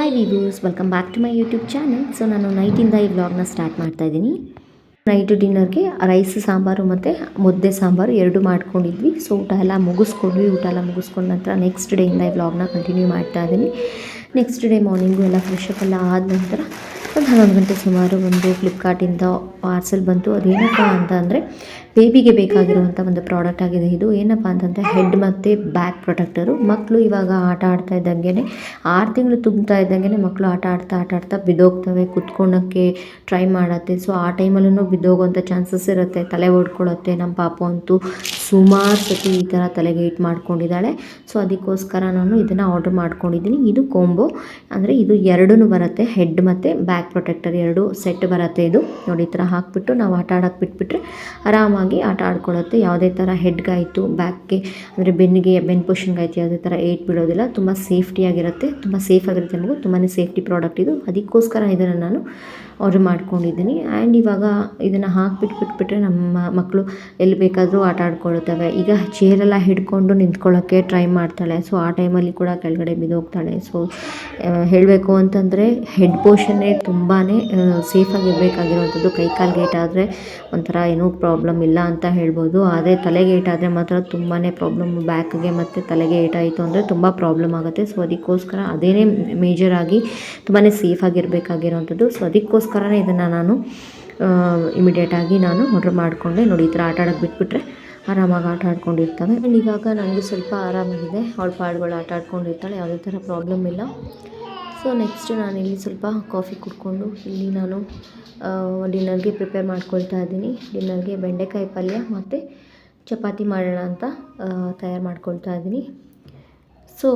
Hi viewers welcome back to my YouTube channel so ನಾನು ನೈಟಿಂದ ಈ ವ್ಲಾಗ್ನ ಸ್ಟಾರ್ಟ್ ಮಾಡ್ತಾ ಇದ್ದೀನಿ. ನೈಟು ಡಿನ್ನರ್ಗೆ ರೈಸ್ ಸಾಂಬಾರು ಮತ್ತು ಮುದ್ದೆ, ಸಾಂಬಾರು ಎರಡು ಮಾಡ್ಕೊಂಡಿದ್ವಿ. ಸೊ ಊಟ ಎಲ್ಲ ಮುಗಿಸ್ಕೊಂಡ್ವಿ. ಊಟ ಎಲ್ಲ ಮುಗಿಸ್ಕೊಂಡ ನಂತರ ನೆಕ್ಸ್ಟ್ ಡೇಯಿಂದ ಈ ವ್ಲಾಗ್ನ ಕಂಟಿನ್ಯೂ ಮಾಡ್ತಾ ಇದ್ದೀನಿ. ನೆಕ್ಸ್ಟ್ ಡೇ ಮಾರ್ನಿಂಗು ಎಲ್ಲ ಫ್ರೆಶಪ್ ಎಲ್ಲ ಆದ ನಂತರ ಒಂದು ಹನ್ನೊಂದು ಗಂಟೆ ಸುಮಾರು ಒಂದು ಫ್ಲಿಪ್ಕಾರ್ಟಿಂದ ಪಾರ್ಸೆಲ್ ಬಂತು. ಅದೇನಪ್ಪ ಅಂತ ಅಂದರೆ ಬೇಬಿಗೆ ಬೇಕಾಗಿರುವಂಥ ಒಂದು ಪ್ರಾಡಕ್ಟ್ ಆಗಿದೆ ಇದು. ಏನಪ್ಪ ಅಂತಂದರೆ ಹೆಡ್ ಮತ್ತು ಬ್ಯಾಕ್ ಪ್ರೊಟೆಕ್ಟರು. ಮಕ್ಕಳು ಇವಾಗ ಆಟ ಆಡ್ತಾ ಇದ್ದಂಗೆ ಆರು ತಿಂಗಳು ತುಂಬ್ತಾ ಇದ್ದಂಗೆ ಮಕ್ಕಳು ಆಟ ಆಡ್ತಾ ಆಟ ಆಡ್ತಾ ಬಿದ್ದೋಗ್ತವೆ. ಕುತ್ಕೊಳ್ಳೋಕ್ಕೆ ಟ್ರೈ ಮಾಡತ್ತೆ. ಸೊ ಆ ಟೈಮಲ್ಲೂ ಬಿದ್ದೋಗುವಂಥ ಚಾನ್ಸಸ್ ಇರುತ್ತೆ. ತಲೆ ಓಡ್ಕೊಳ್ಳುತ್ತೆ ನಮ್ಮ ಪಾಪು ಅಂತೂ ಸುಮಾರು ಸತಿ ಈ ಥರ ತಲೆಗೆ ಹಿಟ್ ಮಾಡ್ಕೊಂಡಿದ್ದಾಳೆ. ಸೊ ಅದಕ್ಕೋಸ್ಕರ ನಾನು ಇದನ್ನು ಆರ್ಡ್ರ್ ಮಾಡ್ಕೊಂಡಿದ್ದೀನಿ. ಇದು ಕೊಂಬೋ ಅಂದರೆ ಇದು ಎರಡೂ ಬರುತ್ತೆ. ಹೆಡ್ ಮತ್ತು ಬ್ಯಾಕ್ ಪ್ರೊಟೆಕ್ಟರ್ ಎರಡು ಸೆಟ್ ಬರುತ್ತೆ ಇದು. ನೋಡಿ, ಈ ಥರ ಹಾಕಿಬಿಟ್ಟು ನಾವು ಆಟ ಆಡೋಕ್ಕೆ ಬಿಟ್ಬಿಟ್ರೆ ಆರಾಮಾಗಿ ಆಟ ಆಡ್ಕೊಳ್ಳುತ್ತೆ. ಯಾವುದೇ ಥರ ಹೆಡ್ಗಾಯಿತು ಬ್ಯಾಕ್ಗೆ ಅಂದರೆ ಬೆನ್ನಿಗೆ, ಬೆನ್ ಪೋಷನ್ಗಾಯ್ತು ಯಾವುದೇ ಥರ ಏಟ್ ಬಿಡೋದಿಲ್ಲ ತುಂಬ ಸೇಫ್ಟಿಯಾಗಿರುತ್ತೆ ತುಂಬ ಸೇಫ್ ಆಗಿರುತ್ತೆ ನಮಗೂ. ತುಂಬಾ ಸೇಫ್ಟಿ ಪ್ರಾಡಕ್ಟ್ ಇದು. ಅದಕ್ಕೋಸ್ಕರ ಇದನ್ನು ನಾನು ಆರ್ಡ್ರ್ ಮಾಡ್ಕೊಂಡಿದ್ದೀನಿ. ಆ್ಯಂಡ್ ಇವಾಗ ಇದನ್ನು ಹಾಕ್ಬಿಟ್ಟು ಬಿಟ್ಬಿಟ್ರೆ ನಮ್ಮ ಮಕ್ಕಳು ಎಲ್ಲಿ ಬೇಕಾದರೂ ಆಟ ಆಡ್ಕೊಳ್ತವೆ. ಈಗ ಚೇರೆಲ್ಲ ಹಿಡ್ಕೊಂಡು ನಿಂತ್ಕೊಳ್ಳೋಕ್ಕೆ ಟ್ರೈ ಮಾಡ್ತಾಳೆ. ಸೊ ಆ ಟೈಮಲ್ಲಿ ಕೂಡ ಕೆಳಗಡೆ ಬಿದ್ದೋಗ್ತಾಳೆ. ಸೊ ಹೇಳಬೇಕು ಅಂತಂದರೆ ಹೆಡ್ ಪೋರ್ಷನ್ನೇ ತುಂಬಾ ಸೇಫಾಗಿರಬೇಕಾಗಿರುವಂಥದ್ದು ಕೈ ಕಾಲು ಏಟಾದರೆ ಒಂಥರ ಏನೂ ಪ್ರಾಬ್ಲಮ್ ಇಲ್ಲ ಅಂತ ಹೇಳ್ಬೋದು. ಆದರೆ ತಲೆಗೆ ಏಟಾದರೆ ಮಾತ್ರ ತುಂಬಾ ಪ್ರಾಬ್ಲಮ್ ಬ್ಯಾಕ್ಗೆ ಮತ್ತು ತಲೆಗೆ ಏಟಾಯಿತು ಅಂದರೆ ತುಂಬ ಪ್ರಾಬ್ಲಮ್ ಆಗುತ್ತೆ. ಸೊ ಅದಕ್ಕೋಸ್ಕರ ಅದೇನೇ ಮೇಜರಾಗಿ ತುಂಬಾ ಸೇಫಾಗಿರಬೇಕಾಗಿರೋವಂಥದ್ದು ಸೊ ಅದಕ್ಕೋಸ್ಕರನೇ ಇದನ್ನು ನಾನು ಇಮಿಡಿಯೇಟಾಗಿ ನಾನು ಆರ್ಡ್ರ್ ಮಾಡಿಕೊಂಡೆ. ನೋಡಿ, ಈ ಥರ ಆಟ ಆಡೋಕ್ಕೆ ಬಿಟ್ಬಿಟ್ರೆ ಆರಾಮಾಗಿ ಆಟ ಆಡ್ಕೊಂಡಿರ್ತವೆ ಆ್ಯಂಡ್ ಇವಾಗ ನನಗೆ ಸ್ವಲ್ಪ ಆರಾಮಾಗಿದೆ. ಅವಳ ಪಾಡುಗಳು ಆಟ ಆಡ್ಕೊಂಡಿರ್ತಾಳೆ. ಯಾವುದೇ ಥರ ಪ್ರಾಬ್ಲಮ್ ಇಲ್ಲ. ಸೊ ನೆಕ್ಸ್ಟ್ ನಾನು ಇಲ್ಲಿ ಸ್ವಲ್ಪ ಕಾಫಿ ಕುಡ್ಕೊಂಡು, ಇಲ್ಲಿ ನಾನು ಡಿನ್ನರ್ಗೆ ಪ್ರಿಪೇರ್ ಮಾಡ್ಕೊಳ್ತಾ ಇದ್ದೀನಿ. ಡಿನ್ನರ್ಗೆ ಬೆಂಡೆಕಾಯಿ ಪಲ್ಯ ಮತ್ತು ಚಪಾತಿ ಮಾಡೋಣ ಅಂತ ತಯಾರು ಮಾಡ್ಕೊಳ್ತಾ ಇದ್ದೀನಿ. ಸೊ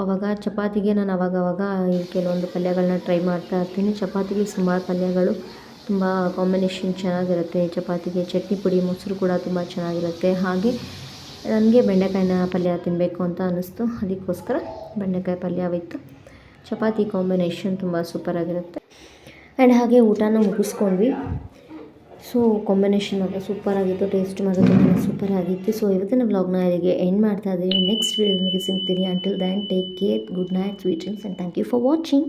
ಅವಾಗ ಚಪಾತಿಗೆ ನಾನು ಅವಾಗವಾಗ ಈ ಕೆಲವೊಂದು ಪಲ್ಯಗಳನ್ನ ಟ್ರೈ ಮಾಡ್ತಾ ಇರ್ತೀನಿ. ಚಪಾತಿಗೆ ಸುಮಾರು ಪಲ್ಯಗಳು ತುಂಬ ಕಾಂಬಿನೇಷನ್ ಚೆನ್ನಾಗಿರುತ್ತೆ. ಚಪಾತಿಗೆ ಚಟ್ನಿ ಪುಡಿ, ಮೊಸರು ಕೂಡ ತುಂಬ ಚೆನ್ನಾಗಿರುತ್ತೆ. ಹಾಗೆ ನನಗೆ ಬೆಂಡೆಕಾಯಿನ ಪಲ್ಯ ತಿನ್ನಬೇಕು ಅಂತ ಅನ್ನಿಸ್ತು. ಅದಕ್ಕೋಸ್ಕರ ಬೆಂಡೆಕಾಯಿ ಪಲ್ಯ ವಿತ್ ಚಪಾತಿ ಕಾಂಬಿನೇಷನ್ ತುಂಬ ಸೂಪರಾಗಿರುತ್ತೆ ಆ್ಯಂಡ್ ಹಾಗೆ ಊಟನ ಮುಗಿಸ್ಕೊಂಡ್ವಿ. ಸೊ ಕಾಂಬಿನೇಷನ್ ಮಾತ್ರ ಸೂಪರಾಗಿತ್ತು ಟೇಸ್ಟ್ ಮಾತ್ರ ತುಂಬ ಸೂಪರ್ ಆಗಿತ್ತು. ಸೊ ಇವತ್ತಿನ ವ್ಲಾಗ್ನ ಇಲ್ಲಿಗೆ ಎಂಡ್ ಮಾಡ್ತಾ ಇದ್ದೀನಿ. ನೆಕ್ಸ್ಟ್ ವೀಡಿಯೋನಿಗೆ ಸಿಗ್ತೀನಿ. Until then take care good night sweet dreams and thank you for watching